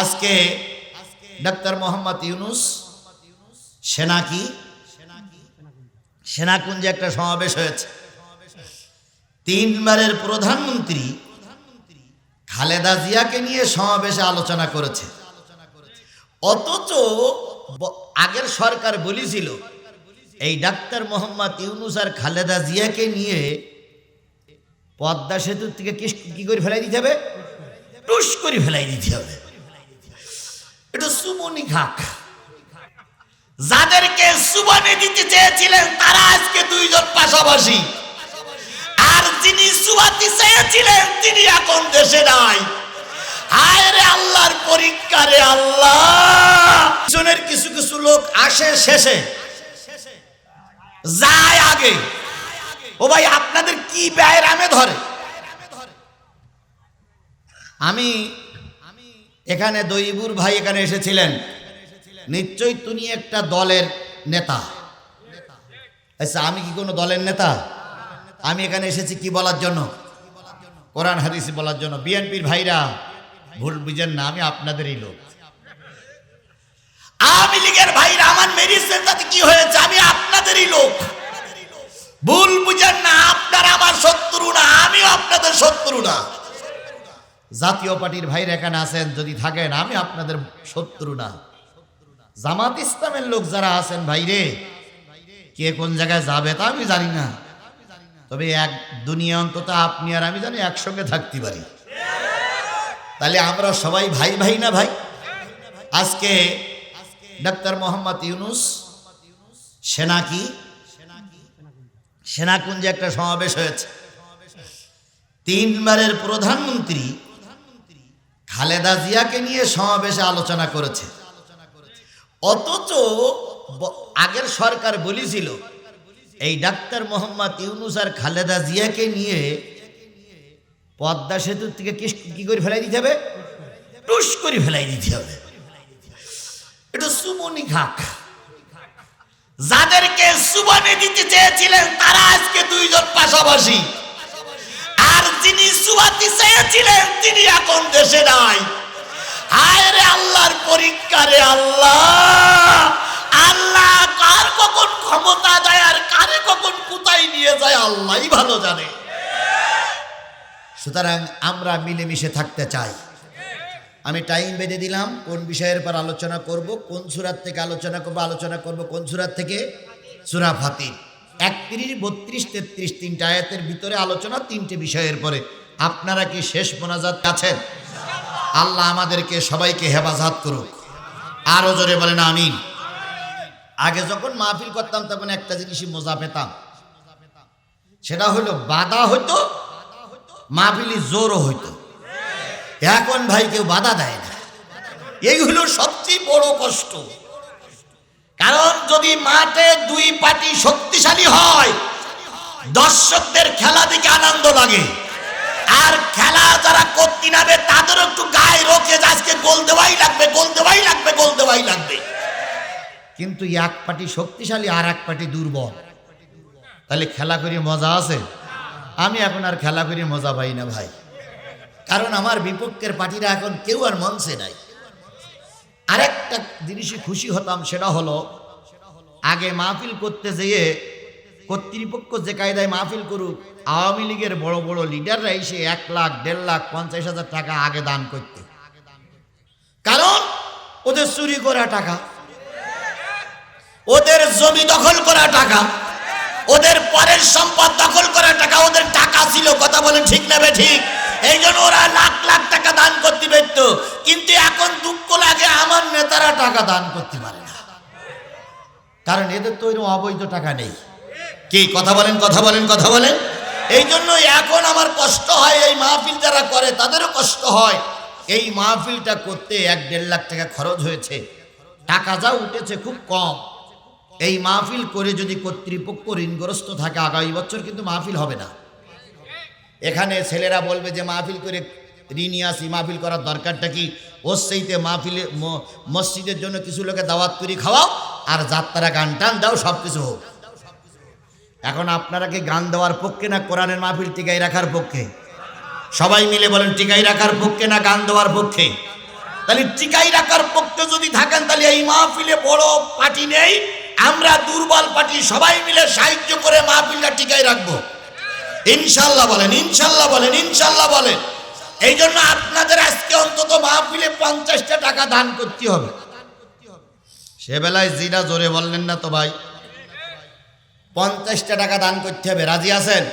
আজকে ডাক্তার মোহাম্মদ ইউনুস সেনাকি সেনাকুঞ্জে একটা সমাবেশ হয়েছে। তিনবারের প্রধানমন্ত্রী খালেদা জিয়াকে নিয়ে সমাবেশে আলোচনা করেছে। অথচ আগের সরকার বলেছিল, এই ডাক্তার মোহাম্মদ ইউনুস আর খালেদা জিয়াকে নিয়ে পদ্মা সেতুর থেকে কি করে ফেলাই দিতে হবে? টুস করে ফেলাই দিতে হবে। এটা সুমনি খাক। যাদেরকে সুবানে দিতে চেয়েছিলেন, তারা আজকে দুইজন পাশাপাশি। আর যিনি সুবাতি চেয়েছিলেন, তিনি এখন দেশে নাই। আল্লাহর পরীক্ষা রে আল্লাহ। কিছু কিছু লোক আসে শেষে। যায় আগে। ও ভাই, আপনাদের কি ব্যয় রামে ধরে? আমি এখানে দইবুর ভাই এখানে এসেছিলেন। নিশ্চয়ই তুমি একটা দলের নেতা। আচ্ছা আমি কি কোনো দলের নেতা? আমি এখানে এসেছি কি বলার জন্য? কোরআন, হাদিস বলার জন্য। বিএনপির ভাইরা, ভুল বুঝেন না, আমি আপনাদেরই লোক। আওয়ামী লীগের ভাইরা আমার মেরিসের তাতে কি হয়েছে? আমি আপনাদেরই লোক। ভুল বুঝেন না, আপনারা আমার শত্রু না, আমিও আপনাদের শত্রু না। জাতীয় পার্টির ভাইরা এখানে আছেন, যদি থাকেন, আমি আপনাদের শত্রু না। জামাত ইসলামের লোক যারা আছেন ভাইরে, কে কোন জায়গায় যাবে তা আমি জানি না। তবে এক দুনিয়া অন্তত আপনি আর আমি জানি একসঙ্গে থাকতে পারি। তাহলে আমরা সবাই ভাই ভাই না ভাই? আজকে ডাক্তার মোহাম্মদ ইউনুস সেনাকি সেনাকুঞ্জে একটা সমাবেশ হয়েছে। তিনবারের প্রধানমন্ত্রী খালেদা জিয়াকে নিয়ে সমাবেশে আলোচনা করেছে। অথচ আগের সরকার বলেছিল, এই ডাক্তার মোহাম্মদ ইউনুস আর খালেদা জিয়াকে নিয়ে পদ্মা সেতুর থেকে কি করে ফেলাই দিতে হবে? টুস করে ফেলাই দিতে হবে। এটা সুমনি খাক। যাদেরকে সুবানে দিতে চেয়েছিলেন, তারা আজকে দুইজন পাশাপাশি। যিনি সুবাতি চেয়েছিলেন তিনি এখন দেশে নাই। হায় রে আল্লাহর পরীক্ষা রে আল্লাহ। আল্লাহ কার কখন ক্ষমতা দেয় আর কারে কখন কোথায় নিয়ে যায়, আল্লাহই ভালো জানে। সুতরাং আমরা মিলেমিশে থাকতে চাই। আমি টাইম বেঁধে দিলাম, কোন বিষয়ের পর আলোচনা করব, কোন সুরাত থেকে আলোচনা করব আলোচনা করব কোন সুরাত থেকে? সুরা ফাতির। একত্রিশ, বত্রিশ, তেত্রিশ তিনটা আয়াতের ভিতরে আলোচনা তিনটে বিষয়ের পরে। আপনারা কি শেষ মোনাজাত আছেন? আল্লাহ আমাদেরকে সবাইকে হেফাজত করুক। আরও জোরে বলেন, আমিন। আগে যখন মাহফিল করতাম, তখন একটা জিনিসই মজা পেতাম। সেটা হলো, বাধা হইতো, মাহফিলি জোরও হইতো। এখন ভাই কেউ বাধা দেয় না। এই হলো সবচেয়ে বড় কষ্ট। কারণ যদি মাঠে দুই পার্টি শক্তিশালী হয়, দর্শকদের খেলা দেখে আনন্দ লাগে। আর খেলা যারা করতে নাবে তাদেরও একটু গায়ে যে আজকে গোল দেওয়াই লাগবে, গোল দেওয়াই লাগবে, গোল দেওয়াই লাগবে। কিন্তু এক পার্টি শক্তিশালী আর এক পার্টি দুর্বল। তাহলে খেলা করে মজা আছে? আমি এখন আর খেলা করে মজা পাই না ভাই। কারণ আমার বিপক্ষের পার্টিরা এখন কেউ আর মঞ্চে নাই। আরেকটা জিনিসে খুশি হতাম, সেটা হলো, আগে মাহফিল করতে যেয়ে কর্তৃপক্ষ যে কায়দায় মাহফিল করুক, আওয়ামী লীগের বড় বড় লিডাররা এসে এক লাখ, দেড় লাখ, পঞ্চাশ হাজার টাকা আগে দান করত। কারণ, ওদের চুরি করা টাকা, ওদের জমি দখল করা টাকা, ওদের পরের সম্পদ দখল করা টাকা, ওদের টাকা ছিল, কথা বলেন ঠিক নেবে ঠিক? এই জন্য ওরা লাখ লাখ টাকা দান করতে। কিন্তু এখন দুঃখ লাগে, আমার নেতারা টাকা দান করতে পারে না। কারণ এদের তো এরকম অবৈধ টাকা নেই। কি, কথা বলেন কথা বলেন কথা বলেন? এই জন্য এখন আমার কষ্ট হয়, এই মাহফিল যারা করে, তাদেরও কষ্ট হয়। এই মাহফিলটা করতে এক দেড় লাখ টাকা খরচ হয়েছে। টাকা যা উঠেছে খুব কম। এই মাহফিল করে যদি কর্তৃপক্ষ ঋণগ্রস্ত থাকে, আগামী বছর কিন্তু মাহফিল হবে না। এখানে ছেলেরা বলবে যে মাহফিল করে ঋণই আসি, মাহফিল করার দরকারটা কি? ওর সেইতে মাহফিলে মসজিদের জন্য কিছু লোকে দাওয়াত করে, খাওয়াও, আর যাত্রা গান টান দাও সব কিছু হোক। এখন আপনারা কি গান দেওয়ার পক্ষে না কোরআনের মাহফিল টিকাই রাখার পক্ষে? সবাই মিলে বলেন টিকাই রাখার পক্ষে না গান দেওয়ার পক্ষে? তাহলে টিকাই রাখার পক্ষে যদি থাকেন, তাহলে এই মাহফিলে বড় পার্টি নেই। আমরা দুর্বল পার্টি, সবাই মিলে সাহায্য করে মাহফিলটা টিকাই রাখব। ইনশাল্লাহ বলেন ইনশাল্লাহ বলেন ইনশাল্লাহ বলেন। এই জন্য আপনাদের আজকে অন্তত মাহফিলে পঞ্চাশটা টাকা দান করতে হবে। সে বেলায় জিরা জোরে বললেন না তো ভাই? পঞ্চাশটা টাকা দান করতে হবে, রাজি আছেন?